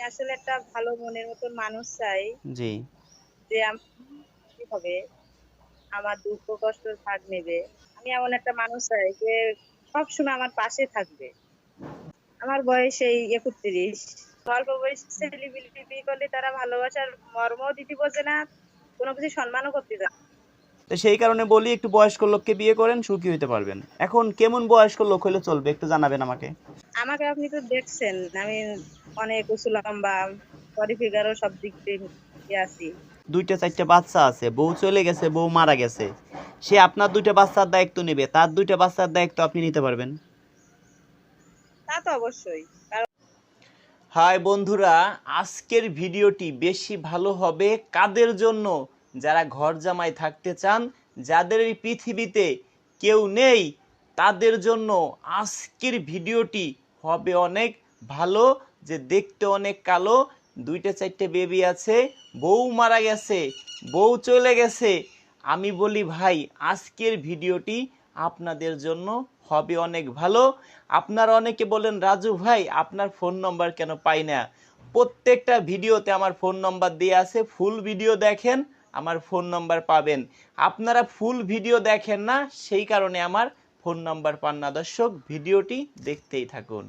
আসলে একটা ভালো মনের মতন মানুষ চাই জি। যে আম- হবে? আমার দুঃখ কষ্ট ভাগ নেবে। আমি এমন একটা মানুষ চাই যে সব সময় আমার পাশে থাকবে। আমার বয়স এই একত্রিশ। অল্প বয়স ছেলে বিয়ে করলে তারা ভালোবাসার মর্মও দিতে বোঝে না কোনো কিছু সম্মানও করতে জানে না। তো সেই কারণে বলি একটু বয়স্ক লোককে বিয়ে করেন সুখী হতে পারবেন। এখন কেমন বয়স্ক লোক হলে চলবে? একটু জানাবেন আমাকে। আমাকে আপনি তো দেখছেন আমি অনেক উঁচু লম্বা বডি ফিগারও সব দিক দিয়ে আছি দুইটা চারটা বাচ্চা আছে বউ চলে গেছে বউ মারা গেছে। সে আপনার দুইটা বাচ্চার দায়িত্ব নেবে তার দুইটা বাচ্চার দায়িত্ব আপনি নিতে পারবেন। তা তো অবশ্যই হাই বন্ধুরা আজকের ভিডিওটি বেশি ভালো হবে কাদের জন্য? যারা ঘর জামাই থাকতে চান, যাদের এই পৃথিবীতে কেউ নেই, তাদের জন্য আজকের ভিডিওটি হবে অনেক ভালো, যে দেখতে অনেক কালো। দুইটা চারটে বেবি আছে, বউ মারা গেছে, বউ চলে গেছে। আমি বলি, ভাই, আজকের ভিডিওটি আপনাদের জন্য হবে অনেক ভালো। আপনারা অনেকে বলেন, রাজু ভাই, আপনার ফোন নম্বর কেন পাই না? প্রত্যেকটা ভিডিওতে আমার ফোন নম্বর দিয়ে আছে ফুল ভিডিও দেখেন। আমার ফোন নাম্বার পাবেন। আপনারা ফুল ভিডিও দেখেন না সেই কারণে আমার ফোন নাম্বার পান না। দর্শক ভিডিওটি দেখতেই থাকুন।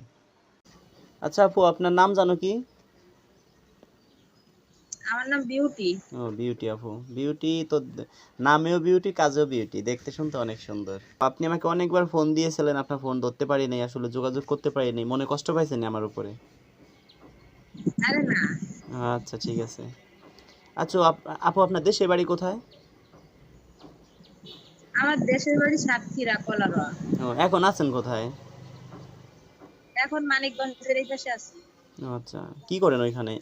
আচ্ছা আপু আপনার নাম জানো কি? আমার নাম বিউটি। ও বিউটি আপু। বিউটি তো নামেও বিউটি কাজেও বিউটি। দেখতে শুনতে অনেক সুন্দর। আপনি আমাকে অনেকবার ফোন দিয়েছিলেন আপনার ফোন ধরতে পারি নাই আসলে যোগাযোগ করতে পারি নাই। মনে কষ্ট পাইছেন আমার উপরে? আরে না। আচ্ছা ঠিক আছে। আচ্ছা আপ- আপু আপনার দেশের বাড়ি কোথায়? আমার দেশের বাড়ি সাতক্ষীরা কলারোয়া। ও এখন আছেন কোথায়? এখন মানিকগঞ্জের এই পাশে আছি। আচ্ছা কি করেন ওইখানে?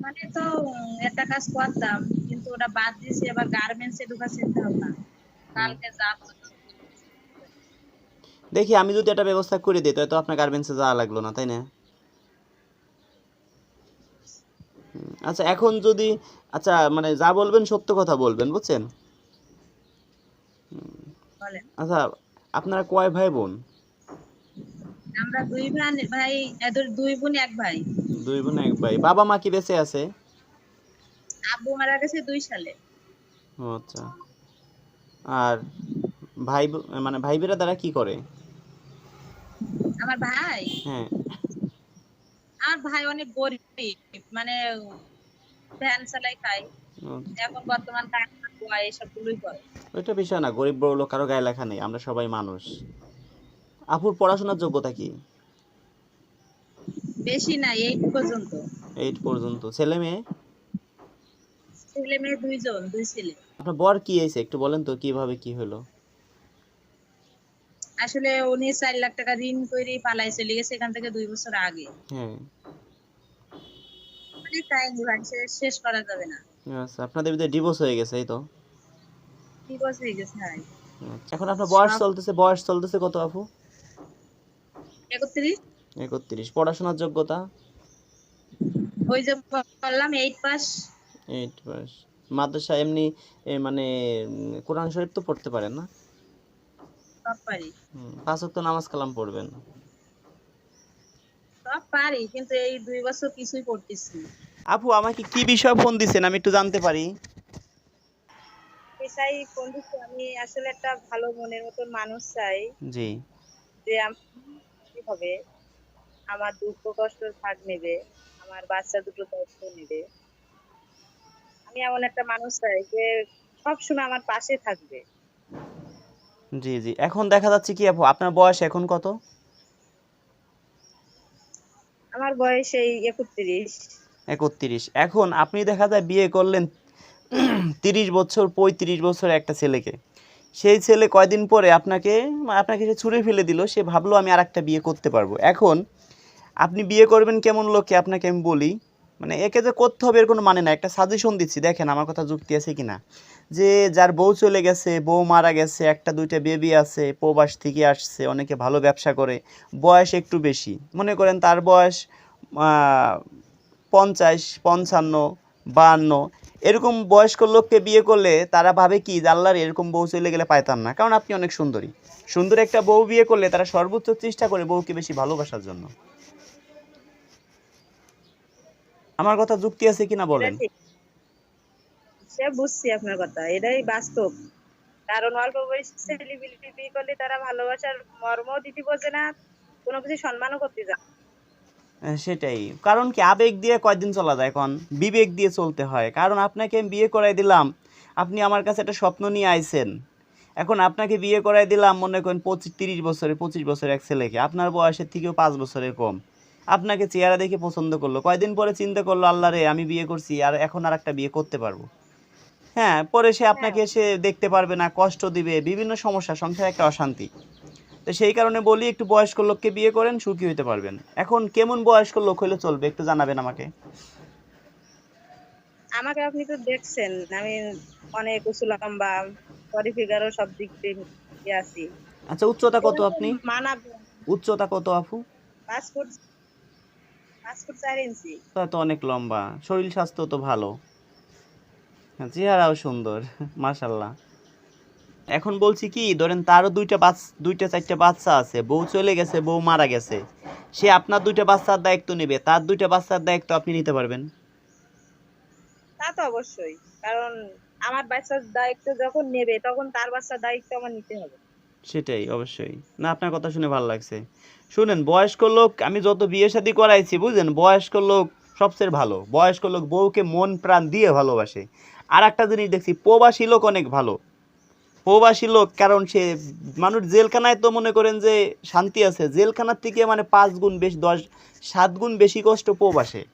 মানে তো একটা কাজ করতাম কিন্তু ওটা বাদ দিয়েছি আবার গার্মেন্টসে ঢোকা চিন্তা ভাবনা কালকে যাব দেখি আমি যদি একটা ব্যবস্থা করে দিই তো আপনার গার্মেন্টসে যাওয়া লাগল না তাই না? আচ্ছা এখন যদি আচ্ছা মানে যা বলবেন সত্য কথা বলবেন বুঝছেন? আচ্ছা আপনারা কয় ভাই বোন? আমরা দুই ভাই ভাই দুই- বোন এক ভাই। দুই বোন এক ভাই। বাবা মা কি বেঁচে আছে? আব্বু মারা গেছে দুই সালে। ও আচ্ছা। আর ভাই মানে ভাই বেরা দ্বারা কি করে? আমার ভাই? হ্যাঁ। আমার ভাই অনেক গরিব মানে ভ্যান চালাই খায়। এখন বর্তমান কাজ করে। ওইটা বিষয় না গরিব বড় লোক কারও গায়ে লেখা নেই আমরা সবাই মানুষ। আপুর পড়াশোনার যোগ্যতা কি? বেশি না এইট পর্যন্ত। পর্যন্ত। ছেলে মেয়ে? ছেলে মেয়ে দুইজন দুই ছেলে। আপনার বর কি হয়েছে? একটু বলেন তো কীভাবে কি হলো? আসলে উনি চার লাখ টাকা ঋণ করে পালাই চলে গেছে এখান থেকে দুই বছর আগে। হ্যাঁ অনেক ভাই শেষ করা যাবে না। আচ্ছা আপনাদের ভিতরে ডিভোর্স হয়ে গেছে এই তো? ডিভোর্স হয়ে গেছে ভাই আচ্ছা, এখন আপনার বয়স চলতেছে বয়স চলতেছে কত আপু? একত্রিশ। একত্রিশ। পড়াশোনার যোগ্যতা? ওই যে বললাম এইট পাস এইট পাস মাদ্রাসা এমনি মানে কোরআন শরীফ তো পড়তে পারেন না? সব পারি পাঁচ ওয়াক্ত নামাজ কালাম পড়বেন সব পারি কিন্তু এই দুই বছর কিছুই করতেছি আপু আমাকে কি বিষয়ে ফোন দিছেন? আমি একটু জানতে পারি। পেশাই ফোন দিচ্ছি আমি আসলে একটা ভালো মনের মতন মানুষ চাই। জি। যে কি হবে? আমার দুঃখ কষ্ট ভাগ নেবে আমার বাচ্চা দুটো দায়িত্ব নেবে। আমি এমন একটা মানুষ চাই যে সব সময় আমার পাশে থাকবে। জি জি। এখন দেখা যাচ্ছে কি আপু আপনার বয়স এখন কত? আমার বয়স এই একত্রিশ। একত্রিশ। এখন আপনি দেখা যায় বিয়ে করলেন তিরিশ বছর পঁয়ত্রিশ বছর একটা ছেলেকে। সেই ছেলে কয়দিন পরে আপনাকে আপনাকে সে ছুঁড়ে ফেলে দিল সে ভাবলো আমি আর একটা বিয়ে করতে পারব। এখন আপনি বিয়ে করবেন কেমন লোককে আপনাকে আমি বলি মানে একে যে করতে হবে এর কোনো মানে না একটা সাজেশন দিচ্ছি, দেখেন আমার কথা যুক্তি আছে কি না যে যার বউ চলে গেছে, বউ মারা গেছে, একটা দুইটা বেবি আছে, প্রবাস থেকে আসছে, অনেকে ভালো ব্যবসা করে, বয়স একটু বেশি। মনে করেন তার বয়স পঞ্চাশ, পঞ্চান্ন বাহান্ন এরকম বয়স্ক লোককে বিয়ে করলে তারা ভাবে কি আল্লাহর এরকম বউ চলে গেলে পাইতাম না। কারণ আপনি অনেক সুন্দরী। সুন্দর একটা বউ বিয়ে করলে তারা সর্বোচ্চ চেষ্টা করে বউকে বেশি ভালোবাসার জন্য। আমার কথা যুক্তি আছে কিনা বলেন? সে বুঝছি আপনার কথা। এটাই বাস্তব। কারণ অল্প বয়সী ছেলেপিলে করলে তারা ভালোবাসার মর্ম দিতে বোঝে না কোনো কিছু সম্মানও করতে যায় সেটাই। কারণ কি আবেগ দিয়ে কয়দিন চলা যায় এখন? বিবেক দিয়ে চলতে হয়। কারণ আপনাকে আমি বিয়ে করাই দিলাম আপনি আমার কাছে একটা স্বপ্ন নিয়ে আইছেন। এখন আপনাকে বিয়ে করাই দিলাম মনে করেন পঁচিশ তিরিশ বছরে পঁচিশ বছরের এক ছেলেকে। আপনার বয়সের থেকেও পাঁচ বছরের কম। আপনাকে চেহারা দেখে পছন্দ করল। কয়দিন পরে চিন্তা করল আল্লাহ রে আমি বিয়ে করছি আর এখন আর একটা বিয়ে করতে পারব। হ্যাঁ পরে সে আপনাকে এসে দেখতে পারবে না কষ্ট দিবে বিভিন্ন সমস্যা সংসারে একটা অশান্তি। তো সেই কারণে বলি একটু বয়স্ক লোককে বিয়ে করেন সুখী হতে পারবেন। এখন কেমন বয়স্ক লোক হলে চলবে একটু জানাবেন আমাকে। আমাকে আপনি তো দেখছেন আমি অনেক উঁচু লম্বা বডি ফিগারও সব দিক দিয়ে আছি। আচ্ছা উচ্চতা কত আপনি? মানাবে। উচ্চতা কত আপু? চার ইঞ্চি তা তো অনেক লম্বা। শরীর স্বাস্থ্য তো ভালো। হ্যাঁ, চেহারাও সুন্দর মাশাল্লাহ এখন বলছি কি ধরেন তারও দুইটা বাচ্চা দুইটা চারটা বাচ্চা আছে বউ চলে গেছে বউ মারা গেছে। সে আপনার দুইটা বাচ্চার দায়িত্ব নেবে তার দুইটা বাচ্চার দায়িত্ব আপনি নিতে পারবেন। তা তো অবশ্যই কারণ আমার বাচ্চার দায়িত্ব যখন নেবে তখন তার বাচ্চার দায়িত্ব আমার নিতে হবে। সেটাই অবশ্যই। না আপনার কথা শুনে ভালো লাগছে। শুনেন, বয়স্ক লোক, আমি যত বিয়ে শাদী করাইছি, বুঝলেন? বয়স্ক লোক সবচেয়ে ভালো। বয়স্ক লোক বউকে মন প্রাণ দিয়ে ভালোবাসে। আর একটা জিনিস দেখছি, প্রবাসী লোক অনেক ভালো। প্রবাসী লোক, কারণ সে মানুষ জেলখানায় তো মনে করেন যে শান্তি আছে। জেলখানার থেকে মানে পাঁচ গুণ বেশি, দশ, সাত গুণ বেশি কষ্ট প্রবাসে।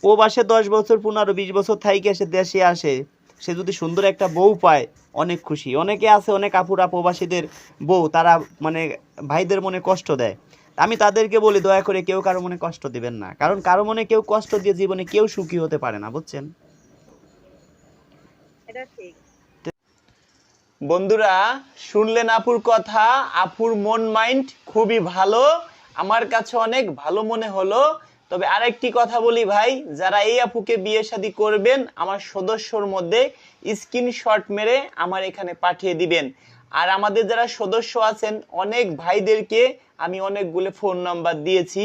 প্রবাসে দশ বছর, পনেরো, বিশ বছর থাইকে সে দেশে আসে। সে যদি সুন্দর একটা বউ পায়, অনেক খুশি। অনেকে আছে, অনেক আপুরা প্রবাসীদের বউ, তারা মানে ভাইদের মনে কষ্ট দেয়। আমি তাদেরকে বলি দয়া করে কেউ কারও মনে কষ্ট দিবেন না। কারণ কারও মনে কেউ কষ্ট দিয়ে জীবনে কেউ সুখী হতে পারে না বুঝছেন? বন্ধুরা শুনলেন আপুর কথা আপুর মন মাইন্ড খুবই ভালো আমার কাছে অনেক ভালো মনে হলো। তবে আরেকটি কথা বলি ভাই যারা এই আপুকে বিয়ে শাদী করবেন আমার সদস্যর মধ্যে স্ক্রিনশট মেরে আমার এখানে পাঠিয়ে দিবেন। আর আমাদের যারা সদস্য আছেন, অনেক ভাইদেরকে আমি অনেকগুলো ফোন নাম্বার দিয়েছি।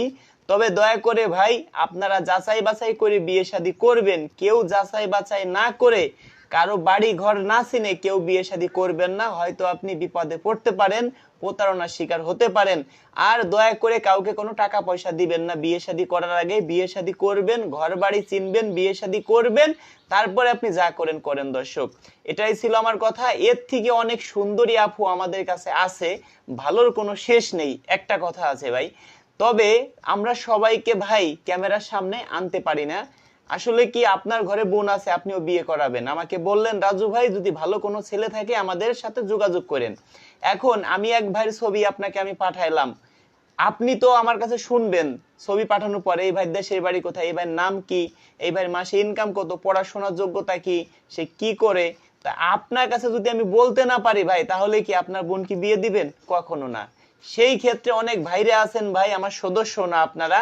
তবে দয়া করে ভাই, আপনারা যাচাই বাছাই করে বিয়ে শাদী করবেন। কেউ যাচাই বাছাই না করে কারও বাড়ি ঘর না চিনে কেউ বিয়ে শাদী করবেন না। হয়তো আপনি বিপদে পড়তে পারেন প্রতারণার শিকার হতে পারেন। আর দয়া করে কাউকে কোনো টাকা পয়সা দিবেন না। বিয়ে শাদী করার আগে বিয়ে শাদী করবেন ঘর বাড়ি চিনবেন, বিয়ে শাদী করবেন, তারপরে আপনি যা করেন করেন দর্শক। এটাই ছিল আমার কথা। এর থেকে অনেক সুন্দরী আপু আমাদের কাছে আছে। ভালোর কোনো শেষ নেই। একটা কথা আছে ভাই। তবে আমরা সবাইকে ভাই, ক্যামেরার সামনে আনতে পারি না। আসলে কি আপনার ঘরে বোন আছে, আপনিও বিয়ে করাবেন? আমাকে বললেন, রাজু ভাই, যদি ভালো কোনো ছেলে থাকে, আমাদের সাথে যোগাযোগ করেন। এখন আমি এক ভাইয়ের ছবি আপনাকে আমি পাঠাইলাম। আপনি তো আমার কাছে শুনবেন, ছবি পাঠানোর পরে, এই ভাই দেশের বাড়ি কোথায়? এই ভাইয়ের নাম কি? এই ভাইয়ের মাসে ইনকাম কত? পড়াশোনার যোগ্যতা কি? সে কি করে? তা আপনার কাছে যদি আমি বলতে না পারি ভাই, তাহলে কি আপনার বোন কি বিয়ে দিবেন? কখনো না। সেই ক্ষেত্রে অনেক ভাইরে আছেন, ভাই, আমার সদস্য না আপনারা।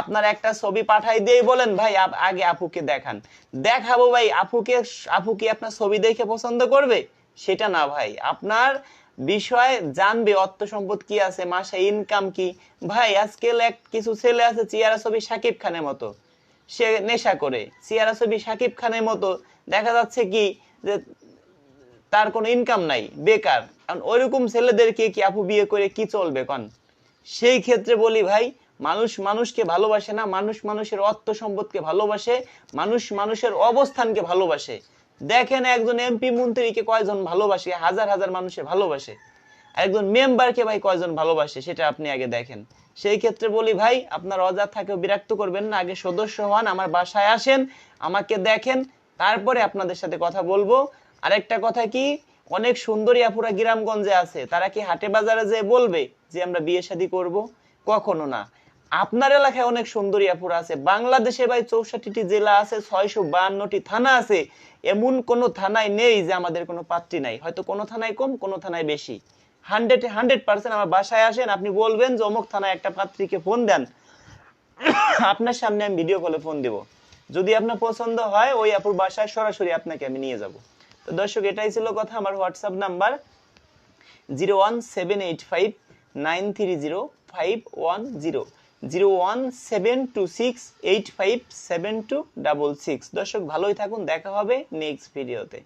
আপনার একটা ছবি পাঠাই দিয়ে বলেন, ভাই আগে আপুকে দেখান। দেখাবো, ভাই, আপুকে, আপু কি আপনার ছবি দেখে পছন্দ করবে? সেটা না, ভাই। আপনার বিষয় জানবে, অর্থ সম্পদ কি আছে, মাসে ইনকাম কি। ভাই আজকাল এক কিছু ছেলে আছে চিয়ারা ছবি সাকিব খানের মতো। সে নেশা করে চিয়ারা ছবি সাকিব খানের মতো। দেখা যাচ্ছে কি যে তার কোনো ইনকাম নাই, বেকার। কারণ ওইরকম ছেলেদেরকে কি আপু বিয়ে করে কি চলবে কন? সেই ক্ষেত্রে বলি ভাই, মানুষ মানুষকে ভালোবাসে না, মানুষ মানুষের অর্থ সম্পদকে ভালোবাসে, মানুষ মানুষের অবস্থানকে ভালোবাসে। দেখেন একজন এমপি মন্ত্রীকে কয়জন ভালোবাসে? হাজার হাজার মানুষে ভালোবাসে। একজন মেম্বারকে ভাই কয়জন ভালোবাসে? সেটা আপনি আগে দেখেন। সেই ক্ষেত্রে বলি ভাই, আপনার অযথাকেও বিরক্ত করবেন না। আগে সদস্য হন, আমার বাসায় আসেন, আমাকে দেখেন, তারপরে আপনাদের সাথে কথা বলব। আরেকটা কথা কি অনেক সুন্দরী আপুরা গ্রামগঞ্জে আছে। তারা কি হাটে বাজারে যে বলবে যে আমরা বিয়ে শাদী করব? কখনো না। আপনার এলাকায় অনেক সুন্দরী আপুরা আছে। বাংলাদেশে ভাই চৌষট্টিটি জেলা আছে, ছয়শো বাহান্নটি থানা আছে। এমন কোনো থানায় নেই যে আমাদের কোনো পাত্রী নাই। হয়তো কোনো থানায় কম, কোনো থানায় বেশি। হান্ড্রেড হান্ড্রেড পার্সেন্ট আমার বাসায় আসেন, আপনি বলবেন যে অমুক থানায় একটা পাত্রীকে ফোন দেন। আপনার সামনে আমি ভিডিও কলে ফোন দিব। যদি আপনার পছন্দ হয়, ওই আপুর বাসায় সরাসরি আপনাকে আমি নিয়ে যাব। তো দর্শক, এটাই ছিল কথা। আমার WhatsApp number zero one seven eight five nine three zero five one zero. Zero one seven two six eight five seven two double six. দর্শক, ভালোই থাকুন। দেখা হবে নেক্সট ভিডিওতে।